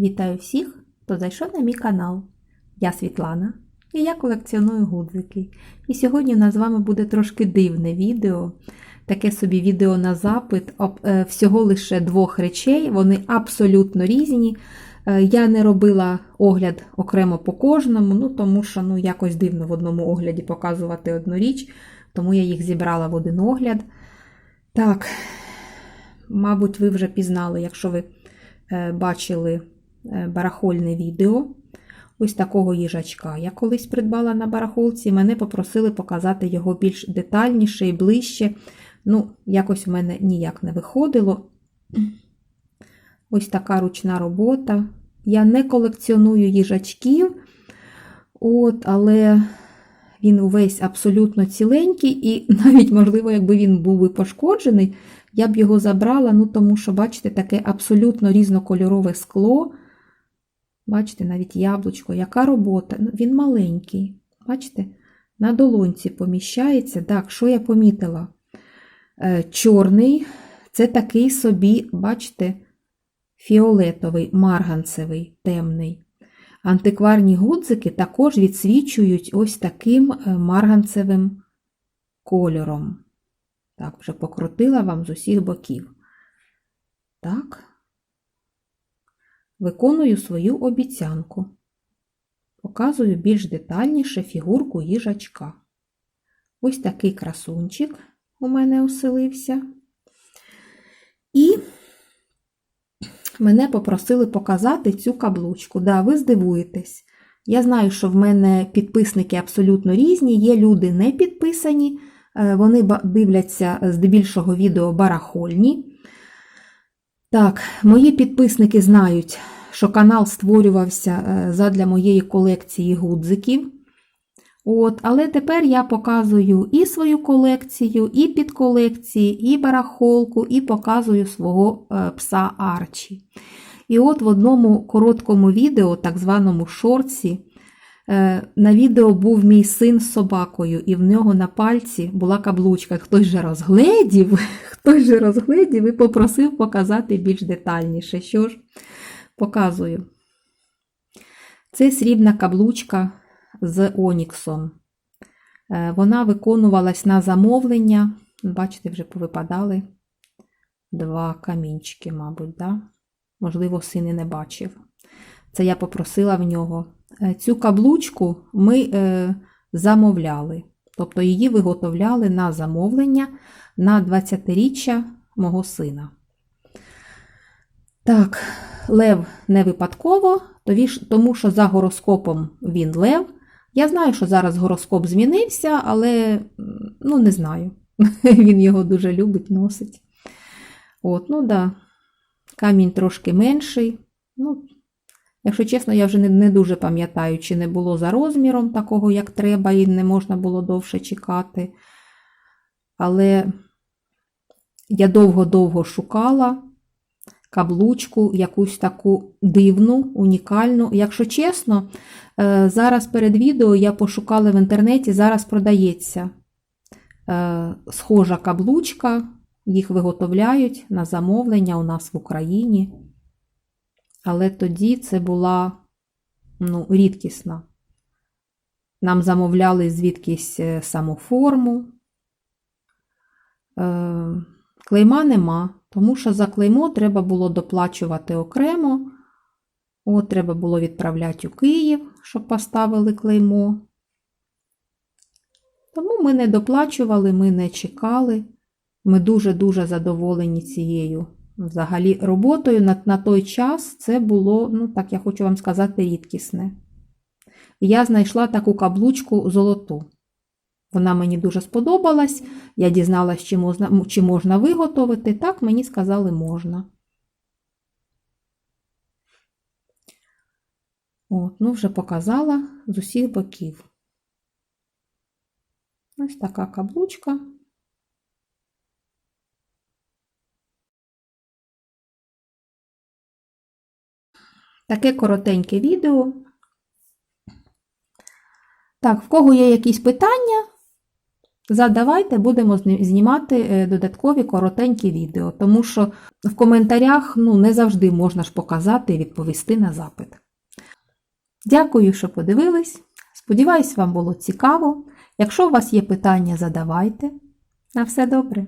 Вітаю всіх, хто зайшов на мій канал. Я Світлана і я колекціоную гудзики. І сьогодні у нас з вами буде трошки дивне відео. Таке собі відео на запит е, всього лише двох речей. Вони абсолютно різні. Е, Я не робила огляд окремо по кожному, ну тому що ну, якось дивно в одному огляді показувати одну річ, тому я їх зібрала в один огляд. Так, мабуть, ви вже пізнали, якщо ви е, бачили барахольне відео. Ось такого їжачка я колись придбала на барахолці. Мене попросили показати його більш детальніше і ближче. Ну, якось в мене ніяк не виходило. Ось така ручна робота. Я не колекціоную їжачків, от, але він увесь абсолютно ціленький, і навіть, можливо, якби він був би пошкоджений, я б його забрала, ну тому що, бачите, таке абсолютно різнокольорове скло. Бачите, навіть яблучко, яка робота. Ну, Він маленький. Бачите, на долонці поміщається. Так, що я помітила? Е, Чорний це такий собі, бачите, фіолетовий, марганцевий, темний. Антикварні гудзики також відсвічують ось таким е, марганцевим кольором. Так, вже покрутила вам з усіх боків. Так. Виконую свою обіцянку. Показую більш детальніше фігурку їжачка. Ось такий красунчик у мене оселився. І мене попросили показати цю каблучку. Да, ви здивуєтесь. Я знаю, що в мене підписники абсолютно різні, є люди не підписані, е, вони дивляться здебільшого відео барахольні. Так, мої підписники знають, що канал створювався е, задля моєї колекції гудзиків. От, але тепер я показую і свою колекцію, і підколекції, і барахолку, і показую свого е, пса Арчі. І от в одному короткому відео, так званому шорці, е, на відео був мій син з собакою, і в нього на пальці була каблучка. Хтось же розгледів, хтось же розгледів і попросив показати більш детальніше. Що ж, показую. Це срібна каблучка з Оніксом. Е, Вона виконувалась на замовлення. Бачите, вже повипадали два камінчики, мабуть, да? можливо, син і не бачив. Це я попросила в нього. Е, Цю каблучку ми е, замовляли, тобто її виготовляли на замовлення на 20-річчя мого сина. Так, лев не випадково, тому що за гороскопом він лев. Я знаю, що зараз гороскоп змінився, але ну, не знаю. Він його дуже любить, носить. От, ну да, камінь трошки менший. Ну, якщо чесно, я вже не, не дуже пам'ятаю, чи не було за розміром такого, як треба, і не можна було довше чекати. Але я довго-довго шукала каблучку, якусь таку дивну, унікальну. Якщо чесно, е, зараз перед відео я пошукала в інтернеті, зараз продається е, схожа каблучка, їх виготовляють на замовлення у нас в Україні. Але тоді це була ну, рідкісна. Нам замовляли звідкись е, самоформу. Клейма нема, тому що за клеймо треба було доплачувати окремо. От, треба було відправляти у Київ, щоб поставили клеймо. Тому ми не доплачували, ми не чекали. Ми дуже-дуже задоволені цією взагалі роботою. На, на той час це було, ну так я хочу вам сказати, рідкісне. Я знайшла таку каблучку золоту. Вона мені дуже сподобалась. Я дізналась, чи можна, чи можна виготовити. Так, мені сказали, можна. От, ну, вже показала з усіх боків. Ось така каблучка. Таке коротеньке відео. Так, в кого є якісь питання? Задавайте, будемо знімати е, додаткові коротенькі відео, тому що в коментарях ну, не завжди можна ж показати і відповісти на запит. Дякую, що подивились. Сподіваюсь, вам було цікаво. Якщо у вас є питання, задавайте. На все добре!